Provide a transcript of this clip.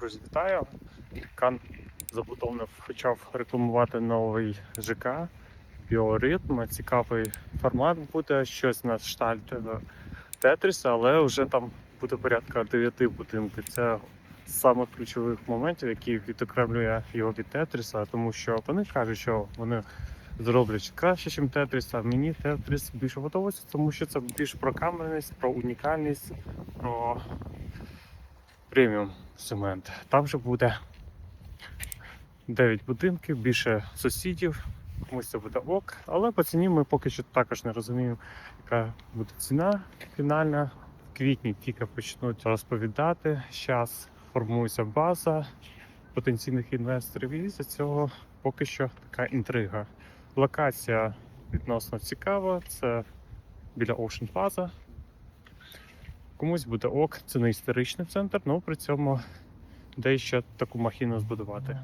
Друзі, вітаю! Кан забудовник почав рекламувати новий ЖК Біоритм. Цікавий формат буде щось на штальт Тетріса, але вже там буде порядка 9 будинків. Це з самих ключових моментів, які відокремлює його від Тетріса, тому що вони кажуть, що вони зроблять краще, ніж Тетріс, а мені Тетріс більше подобається, тому що це більш про камерність, про унікальність, про преміум цемент. Там же буде 9 будинків, більше сусідів. Комусь це буде ок. Але по ціні ми поки що також не розуміємо, яка буде ціна фінальна. В квітні тільки почнуть розповідати. Зараз формується база потенційних інвесторів, і за цього поки що така інтрига. Локація відносно цікава. Це біля Ocean Plaza. Комусь буде ок, це не історичний центр, але при цьому дещо таку махіну збудувати.